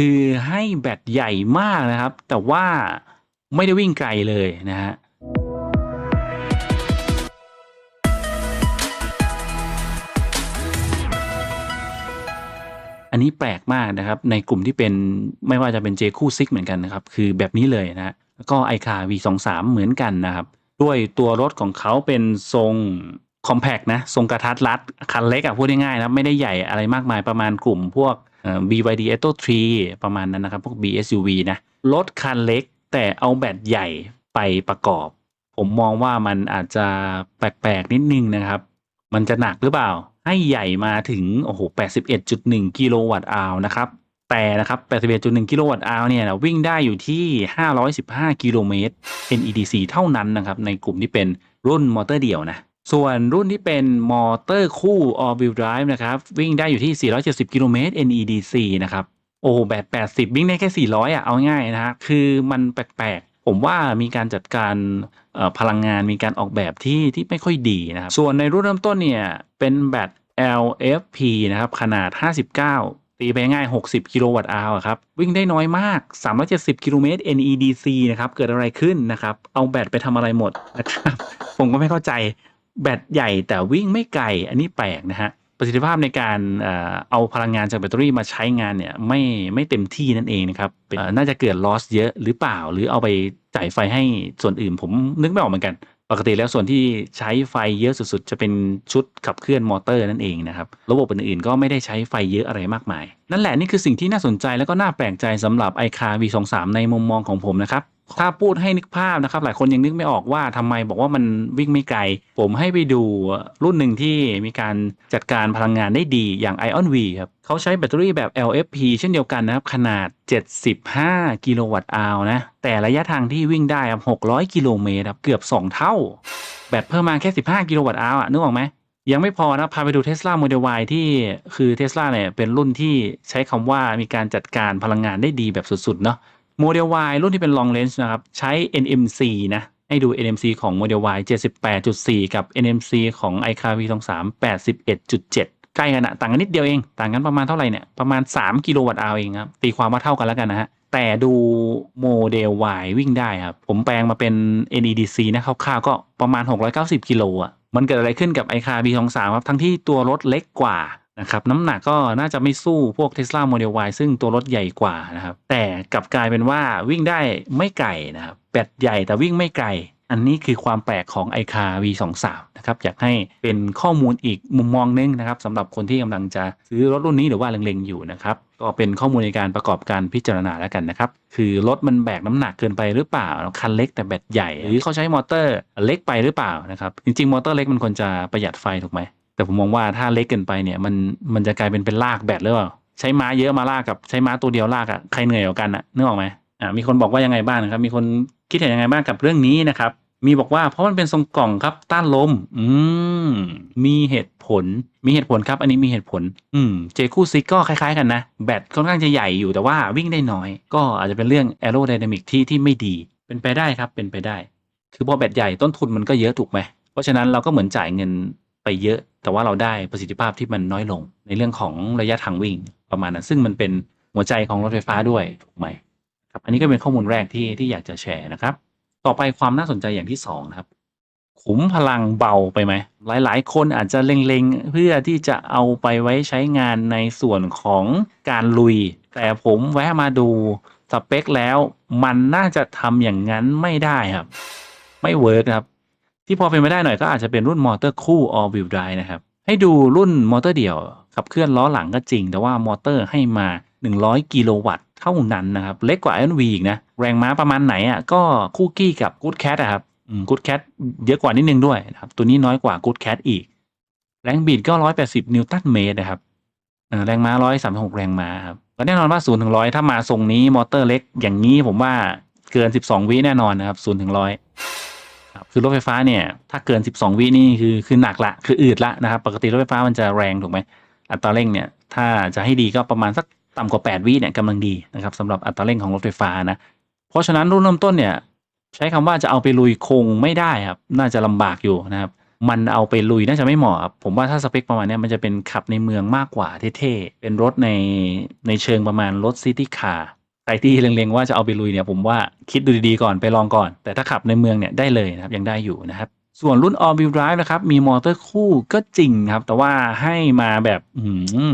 คือให้แบตใหญ่มากนะครับ แต่ว่าไม่ได้วิ่งไกลเลยนะฮะอันนี้แปลกมากนะครับ ในกลุ่มที่เป็นไม่ว่าจะเป็น j คู่ซิกเหมือนกันนะครับ คือแบบนี้เลยนะฮะแล้วก็ไอคา V23 เหมือนกันนะครับ ด้วยตัวรถของเขาเป็นทรงคอมแพกนะ ทรงกระทัดรัด คันเล็กอะพูดง่ายๆนะ ไม่ได้ใหญ่อะไรมากมายประมาณกลุ่มพวก BYD Atto 3 ประมาณนั้นนะครับ พวก BSUV นะรถคันเล็กแต่เอาแบตใหญ่ไปประกอบ ผมมองว่ามันอาจจะแปลกๆ นิดนึงนะครับ มันจะหนักหรือเปล่า ให้ใหญ่มาถึงโอ้โห81.1 กิโลวัตต์อาวนะครับ แต่นะครับ81.1 กิโลวัตต์อาวเนี่ยวิ่งได้อยู่ที่ 515 กิโลเมตร NEDC เท่านั้นนะครับ ในกลุ่มที่เป็นรุ่นมอเตอร์เดี่ยวนะ ส่วนรุ่นที่เป็นมอเตอร์คู่ all wheel drive นะครับ วิ่งได้อยู่ที่ 470 กิโลเมตร NEDC นะครับ โอ้แบต80 วิ่งได้แค่ 400 อะ เอาง่ายนะฮะ คือมันแปลกๆ ผมว่ามีการจัดการพลังงานมีการออกแบบที่ที่ไม่ค่อยดีนะครับ ส่วนในรุ่นเริ่มต้นเนี่ย เป็นแบต LFP นะครับ ขนาด 59ตีไปง่าย 60 กิโลวัตต์อาวครับ วิ่งได้น้อยมาก 370 กิโลเมตร NEDC นะครับ เกิดอะไรขึ้นนะครับ เอาแบตไปทำอะไรหมดนะครับ ผมก็ไม่เข้าใจ แบตใหญ่แต่วิ่งไม่ไกล อันนี้แปลกนะฮะประสิทธิภาพในการเอาพลังงานจากแบตเตอรี่มาใช้งานเนี่ยไม่ไม่เต็มที่นั่นเองนะครับน่าจะเกิด loss เยอะหรือเปล่า หรือเอาไปจ่ายไฟให้ส่วนอื่น ผมนึกไม่ออกเหมือนกัน ปกติแล้วส่วนที่ใช้ไฟเยอะสุดๆ จะเป็นชุดขับเคลื่อนมอเตอร์นั่นเองนะครับ ระบบอื่นๆก็ไม่ได้ใช้ไฟเยอะอะไรมากมาย นั่นแหละนี่คือสิ่งที่น่าสนใจแล้วก็น่าแปลกใจสำหรับ i c a r V23 ในมุมมองของผมนะครับ ถ้าพูดให้นึกภาพนะครับ หลายคนยังนึกไม่ออกว่าทำไมบอกว่ามันวิ่งไม่ไกล ผมให้ไปดูรุ่นหนึ่งที่มีการจัดการพลังงานได้ดีอย่าง Ion V ครับเขาใช้แบตเตอรี่แบบ LFP เช่นเดียวกันนะครับ ขนาด 75 กิโลวัตต์อาวนะ แต่ระยะทางที่วิ่งได้ครับ600 กิโลเมตรครับเกือบ 2 เท่า แบตเพิ่มมาแค่ 15 กิโลวัตต์อาวอะนึกออกไหมยังไม่พอนะพาไปดู Tesla Model Y ที่คือ Tesla เนี่ยเป็นรุ่นที่ใช้คำว่ามีการจัดการพลังงานได้ดีแบบสุดๆเนาะ Model Y รุ่นที่เป็น long range นะครับ ใช้ NMC นะ ให้ดู NMC ของ Model Y 78.4 กับ NMC ของ iCar V23 81.7 ใกล้กันอะต่างกันนิดเดียวเอง ต่างกันประมาณเท่าไหร่เนี่ย ประมาณ 3 กิโลวัตต์อาเองครับ ตีความว่าเท่ากันแล้วกันนะฮะ แต่ดูโมเดล Y วิ่งได้ครับ ผมแปลงมาเป็น NEDC นะคร่าวๆก็ประมาณ 690 กิโลอะ มันเกิดอะไรขึ้นกับ iCar B23 ครับ ทั้งที่ตัวรถเล็กกว่า นะครับน้ำหนักก็น่าจะไม่สู้พวก Tesla Model Y ซึ่งตัวรถใหญ่กว่านะครับ แต่กลับกลายเป็นว่าวิ่งได้ไม่ไกลนะครับแบตใหญ่แต่วิ่งไม่ไกล อันนี้คือความแปลกของ iCar V23 นะครับอยากให้เป็นข้อมูลอีกมุมมองนึงนะครับสำหรับคนที่กำลังจะซื้อรถรุ่นนี้หรือว่าเล็งๆอยู่นะครับก็เป็นข้อมูลในการประกอบการพิจารณาแล้วกันนะครับ คือรถมันแบกน้ำหนักเกินไปหรือเปล่า คันเล็กแต่แบตใหญ่ หรือเขาใช้มอเตอร์เล็กไปหรือเปล่านะครับ จริงๆ มอเตอร์เล็กมันควรจะประหยัดไฟถูกไหม แต่ผมมองว่าถ้าเล็กเกินไปเนี่ย มันมันจะกลายเป็นเป็นลากแบตหรือเปล่าใช้ม้าเยอะมาลากกับใช้ม้าตัวเดียวลากอะใครเหนื่อยกว่ากันอะนึกออกไหมอ่ามีคนบอกว่ายังไงบ้างนะครับ มีคนคิดเห็นยังไงบ้างกับเรื่องนี้นะครับ มีบอกว่าเพราะมันเป็นทรงกล่องครับต้านลม อืมมีเหตุผล มีเหตุผลครับ อันนี้มีเหตุผล อืมเจคู่ซิกก็คล้ายๆกันนะ แบตค่อนข้างจะใหญ่อยู่แต่ว่าวิ่งได้น้อย ก็อาจจะเป็นเรื่องแอโรไดนามิกที่ที่ไม่ดี เป็นไปได้ครับ เป็นไปได้ คือพอแบตใหญ่ต้นทุนมันก็เยอะถูกไหมเพราะฉะนั้นเราก็เหมือนจ่ายเงิน ไปเยอะ แต่ว่าเราได้ประสิทธิภาพที่มันน้อยลง ในเรื่องของระยะทางวิ่งประมาณนั้นซึ่งมันเป็นหัวใจของรถไฟฟ้าด้วยถูกไหมครับอันนี้ก็เป็นข้อมูลแรกที่ที่อยากจะแชร์นะครับ ต่อไปความน่าสนใจอย่างที่สองนะครับขุมพลังเบาไปไหม หลายๆ คนอาจจะเล็งๆ เพื่อที่จะเอาไปไว้ใช้งานในส่วนของการลุย แต่ผมแวะมาดูสเปคแล้ว มันน่าจะทำอย่างนั้นไม่ได้ครับ ไม่เวิร์กครับ ที่พอเป็นไม่ได้หน่อยก็อาจจะเป็นรุ่นมอเตอร์คู่ all wheel drive นะครับ ให้ดูรุ่นมอเตอร์เดี่ยวขับเคลื่อนล้อหลังก็จริง แต่ว่ามอเตอร์ให้มา 100 กิโลวัตต์เท่านั้นนะครับ เล็กกว่า Iron V อีกนะ แรงม้าประมาณไหนอะก็คู่กี้กับ Good Cat อะครับกูดแคทเยอะกว่านิดนึงด้วยนะครับ ตัวนี้น้อยกว่า Good Cat อีก แรงบิดก็ 180 นิวตันเมตรนะครับเอ่อแรงม้า 136 แรงม้าครับก็แน่นอนว่า0ถึง100 ถ้ามาทรงนี้มอเตอร์เล็ก อย่างนี้ผมว่าเกิน 12 วิแน่นอนนะครับ0ถึง100 ครับคือรถไฟฟ้าเนี่ยถ้าเกิน 12 วินี่คือคือหนักละคืออืดละนะครับ ปกติรถไฟฟ้ามันจะแรงถูกไหมอัตราเร่งเนี่ยถ้าจะให้ดีก็ประมาณสักต่ำกว่า 8 วิเนี่ยกำลังดีนะครับสำหรับอัตราเร่งของรถไฟฟ้านะเพราะฉะนั้นรุ่นเริ่มต้นเนี่ยใช้คำว่าจะเอาไปลุยคงไม่ได้ครับน่าจะลำบากอยู่นะครับมันเอาไปลุยน่าจะไม่เหมาะครับผมว่าถ้าสเปคประมาณนี้มันจะเป็นขับในเมืองมากกว่าเท่ๆเป็นรถในในเชิงประมาณรถซิตี้คาร์ ใครที่เล็งๆว่าจะเอาไปลุยเนี่ยผมว่าคิดดูดีๆก่อนไปลองก่อน แต่ถ้าขับในเมืองเนี่ยได้เลยนะครับยังได้อยู่นะครับ ส่วนรุ่น all wheel drive นะครับ มีมอเตอร์คู่ก็จริงครับ แต่ว่าให้มาแบบ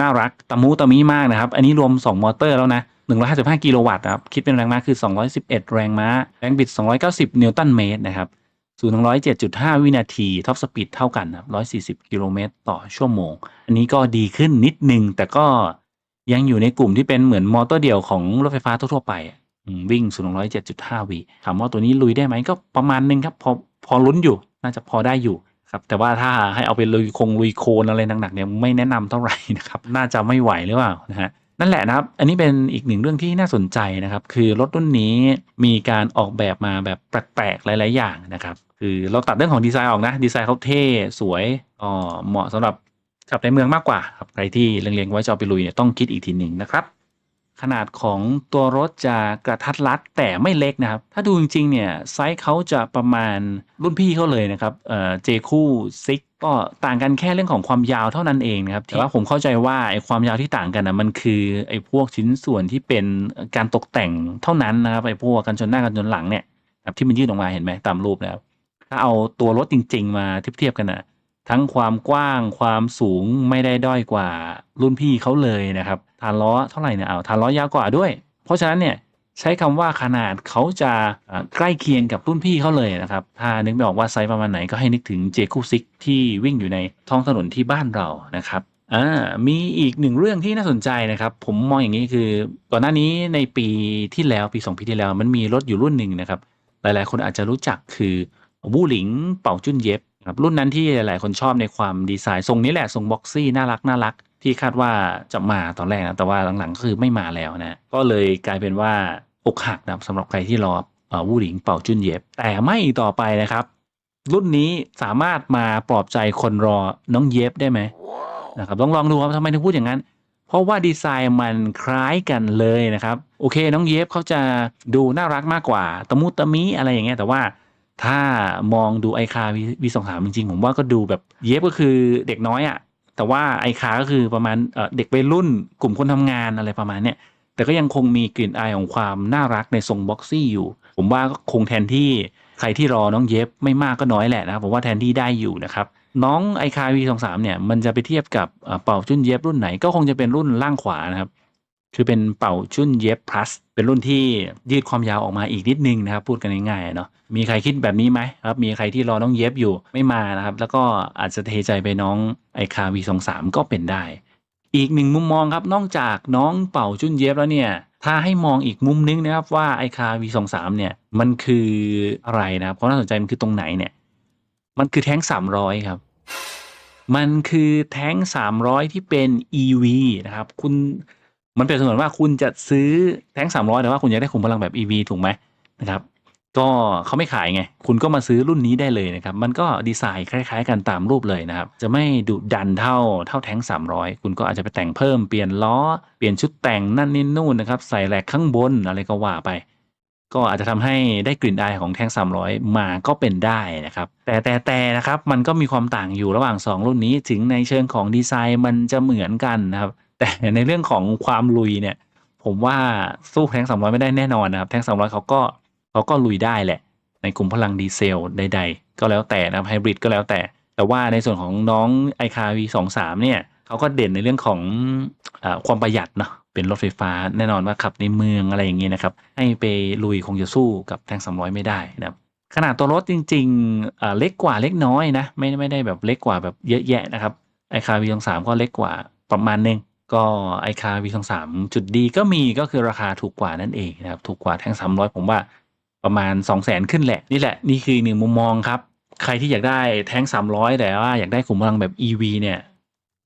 น่ารักตะมูตะมีมากนะครับ อันนี้รวม 2 มอเตอร์แล้วนะ 155 กิโลวัตต์ครับ คิดเป็นแรงม้าคือ 211 แรงม้า แรงบิด 290 นิวตันเมตรนะครับ0 1 7.5วินาทีท็อปสปีดเท่ากันครับ140กิโลเมตรต่อชั่วโมง อันนี้ก็ดีขึ้นนิดนึง แต่ก็ ยังอยู่ในกลุ่มที่เป็นเหมือนมอเตอร์เดี่ยวของรถไฟฟ้าทั่วๆไปอะอืมวิ่ง 0 1 7.5วิถามว่าตัวนี้ลุยได้ไหมก็ประมาณนึงครับพอพอลุ้นอยู่น่าจะพอได้อยู่ครับแต่ว่าถ้าให้เอาไปลุยคงลุยโคลนอะไรหนักๆเนี่ยไม่แนะนำเท่าไหร่นะครับน่าจะไม่ไหวหรือเปล่านะฮะนั่นแหละนะครับ อันนี้เป็นอีกหนึ่งเรื่องที่น่าสนใจนะครับ คือรถรุ่นนี้มีการออกแบบมาแบบแปลกๆหลาย ๆ อย่างนะครับ คือเราตัดเรื่องของดีไซน์ออกนะ ดีไซน์เขาเท่สวยก็เหมาะสำหรับ ขับในเมืองมากกว่าครับใครที่เล็งๆไว้จะเอาไปลุยเนี่ยต้องคิดอีกทีหนึ่งนะครับ ขนาดของตัวรถจะกระทัดรัดแต่ไม่เล็กนะครับ ถ้าดูจริงๆเนี่ยไซส์เขาจะประมาณรุ่นพี่เขาเลยนะครับเอ่อเจคู่ซิกก็ต่างกันแค่เรื่องของความยาวเท่านั้นเองนะครับแต่ว่าผมเข้าใจว่าไอ้ความยาวที่ต่างกันนะมันคือไอ้พวกชิ้นส่วนที่เป็นการตกแต่งเท่านั้นนะครับไอ้พวกกันชนหน้ากันชนหลังเนี่ยครับที่มันยื่นออกมาเห็นไหมตามรูปนะครับถ้าเอาตัวรถจริง ๆ มาเทียบๆกันนะ ทั้งความกว้างความสูงไม่ได้ด้อยกว่ารุ่นพี่เขาเลยนะครับฐานล้อเท่าไหร่เนี่ยเอาฐานล้อยาวกว่าด้วย เพราะฉะนั้นเนี่ยใช้คำว่าขนาดเขาจะใกล้เคียงกับรุ่นพี่เขาเลยนะครับ ถ้านึกไม่ออกว่าไซส์ประมาณไหนก็ให้นึกถึงเจคูซิกที่วิ่งอยู่ในท้องถนนที่บ้านเรานะครับอ่ามีอีกหนึ่งเรื่องที่น่าสนใจนะครับ ผมมองอย่างนี้คือก่อนหน้านี้ในปีที่แล้วปีสองปีที่แล้ว มันมีรถอยู่รุ่นหนึ่งนะครับ หลายๆ คนอาจจะรู้จักคือวูหลิงเป่าจุนเย็บ ครับรุ่นนั้นที่หลาย ๆ คนชอบในความดีไซน์ทรงนี้แหละทรงบ็อกซี่น่ารักน่ารักที่คาดว่าจะมาตอนแรกนะแต่ว่าหลัง ๆ ก็คือไม่มาแล้วนะ ก็เลยกลายเป็นว่าอกหักนะสำหรับใครที่รออวูหลิงเป่าจุนเย็บ แต่ไม่อีกต่อไปนะครับ รุ่นนี้สามารถมาปลอบใจคนรอน้องเย็บได้ไหมนะครับต้องลองดูครับทำไมถึงพูดอย่างนั้น เพราะว่าดีไซน์มันคล้ายกันเลยนะครับ โอเคน้องเยฟเขาจะดูน่ารักมากกว่า ตะมุตะมิอะไรอย่างเงี้ยแต่ว่า ถ้ามองดูไอคาวีสองสามจริงๆ ผมว่าก็ดูแบบเยฟก็คือเด็กน้อยอะ่ะ แต่ว่าไอคาก็คือประมาณเด็กวัยรุ่นกลุ่มคนทำงานอะไรประมาณเนี้ยแต่ก็ยังคงมีกลิ่นอายของความน่ารักในทรงบ็อกซี่อยู่ ผมว่าก็คงแทนที่ใครที่รอน้องเยฟไม่มากก็น้อยแหละนะผมว่าแทนที่ได้อยู่นะครับน้องไอคาวีสองสามเนี่ยมันจะไปเทียบกับเอ่อเป่าจุนเย็บรุ่นไหนก็คงจะเป็นรุ่นล่างขวานะครับ คือเป็นเป่าจุนเย็บ plus เป็นรุ่นที่ยืดความยาวออกมาอีกนิดนึงนะครับ พูดกันง่ายๆเนาะมีใครคิดแบบนี้ไหมครับ มีใครที่รอน้องเย็บอยู่ไม่มานะครับ แล้วก็อาจจะเทใจไปน้องไอคาวีสองสามก็เป็นได้ อีกหนึ่งมุมมองครับนอกจากน้องเป่าจุนเย็บแล้วเนี่ยถ้าให้มองอีกมุมนึงนะครับว่าไอคาวีสองสามเนี่ยมันคืออะไรนะครับความน่าสนใจมันคือตรงไหนเนี่ยมันคือแท้งสามร้อยครับมันคือแท้ง300ที่เป็น EV นะครับคุณ มันเปรียบเสมือนว่าคุณจะซื้อแท้ง300แต่ว่าคุณอยากได้ขุมพลังแบบ EV ถูกไหมนะครับ ก็เขาไม่ขายไง คุณก็มาซื้อรุ่นนี้ได้เลยนะครับ มันก็ดีไซน์คล้าย ๆ กันตามรูปเลยนะครับ จะไม่ดุดันเท่าเท่าแท้ง300 คุณก็อาจจะไปแต่งเพิ่มเปลี่ยนล้อ เปลี่ยนชุดแต่งนั่นนี่นู่นนะครับ ใส่แหลกข้างบนอะไรก็ว่าไป ก็อาจจะทำให้ได้กลิ่นอายของแท่ง300 มาก็เป็นได้นะครับ แต่แต่แต่นะครับ มันก็มีความต่างอยู่ระหว่าง 2 รุ่นนี้ ถึงในเชิงของดีไซน์มันจะเหมือนกันนะครับ แต่ในเรื่องของความลุยเนี่ย ผมว่าสู้แท่ง300ไม่ได้แน่นอนนะครับ แท่ง300เขาก็เขาก็ลุยได้แหละ ในกลุ่มพลังดีเซลใด ๆ ก็แล้วแต่นะครับไฮบริดก็แล้วแต่ แต่ว่าในส่วนของน้องไอคาวีสองสามเนี่ยเขาก็เด่นในเรื่องของอความประหยัดเนาะเป็นรถไฟฟ้าแน่นอนว่าขับในเมืองอะไรอย่างนี้นะครับ ให้ไปลุยคงจะสู้กับแท่งสามร้อยไม่ได้นะครับขนาดตัวรถจริงๆเล็กกว่าเล็กน้อยนะ ไม่ไม่ได้แบบเล็กกว่าแบบเยอะแยะนะครับไอคาวีสองสามก็เล็กกว่าประมาณนึง ก็ไอคาวีสองสามจุดดีก็มีก็คือราคาถูกกว่านั่นเองนะครับ ถูกกว่าแท่งสามร้อยผมว่าประมาณ 2 0 0แสนขึ้นแหละ นี่แหละ นี่คือหนึ่งมุมมองครับ ใครที่อยากได้แท่ง300 แต่ว่าอยากได้ขุมพลังแบบ EV เนี่ย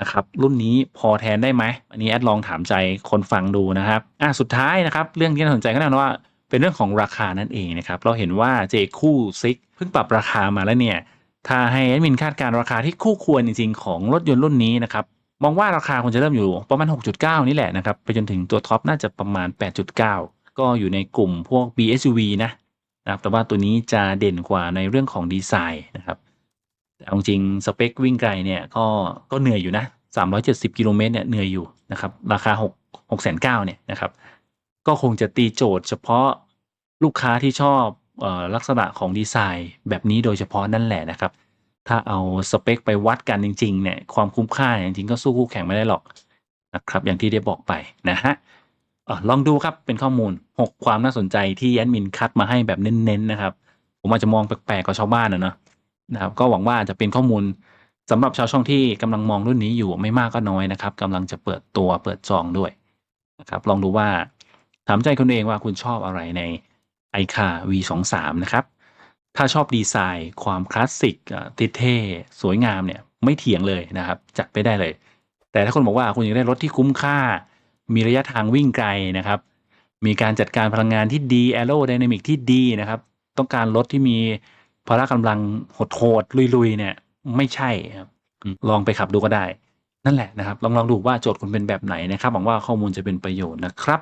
นะครับรุ่นนี้พอแทนได้ไหม อันนี้แอดลองถามใจคนฟังดูนะครับอะสุดท้ายนะครับ เรื่องที่น่าสนใจก็แน่นอนว่าเป็นเรื่องของราคานั่นเองนะครับ เราเห็นว่าเจคู่ซิกเพิ่งปรับราคามาแล้วเนี่ย ถ้าให้แอดมินคาดการณ์ราคาที่คู่ควรจริงๆ ของรถยนต์รุ่นนี้นะครับ มองว่าราคาคงจะเริ่มอยู่ประมาณ 6.9 นี่แหละนะครับ ไปจนถึงตัวท็อปน่าจะประมาณ 8.9 ก็อยู่ในกลุ่มพวก BSUV นะนะครับแต่ว่าตัวนี้จะเด่นกว่าในเรื่องของดีไซน์นะครับแต่เอาจริงสเปควิ่งไกลเนี่ยก็ก็เหนื่อยอยู่นะ 370 กิโลเมตรเนี่ยเหนื่อยอยู่นะครับ ราคา 6 6 9 0 0เนี่ยนะครับ ก็คงจะตีโจทย์เฉพาะลูกค้าที่ชอบออลักษณะของดีไซน์แบบนี้โดยเฉพาะนั่นแหละนะครับ ถ้าเอาสเปคไปวัดกันจริงๆเนี่ยความคุ้มค่าจริงๆก็สู้คู่แข่งไม่ได้หรอกนะครับ อย่างที่ได้บอกไปนะฮะออลองดูครับเป็นข้อมูล 6 ความน่าสนใจที่แอดมินคัดมาให้แบบเน้นๆนะครับ ผมอาจจะมองแปลกๆกว่าชาวบ้านนะเนาะนะครับ ก็หวังว่าจะเป็นข้อมูลสำหรับชาวช่องที่กำลังมองรุ่นนี้อยู่ไม่มากก็น้อยนะครับกำลังจะเปิดตัวเปิดจองด้วยนะครับ ลองดูว่าถามใจคุณเองว่าคุณชอบอะไรใน i c a V23 นะครับ ถ้าชอบดีไซน์ ความคลาสสิกอะเท่สวยงามเนี่ยไม่เถียงเลยนะครับ จัดไปได้เลย แต่ถ้าคุณบอกว่าคุณอยากได้รถที่คุ้มค่า มีระยะทางวิ่งไกลนะครับ มีการจัดการพลังงานที่ดีแอโรไดนามิกที่ดีนะครับ ต้องการรถที่มีพละกำลังโหดๆลุยๆเนี่ย ไม่ใช่ครับลองไปขับดูก็ได้ นั่นแหละนะครับ ลองลองดูว่าโจทย์คุณเป็นแบบไหนนะครับหวังว่าข้อมูลจะเป็นประโยชน์นะครับ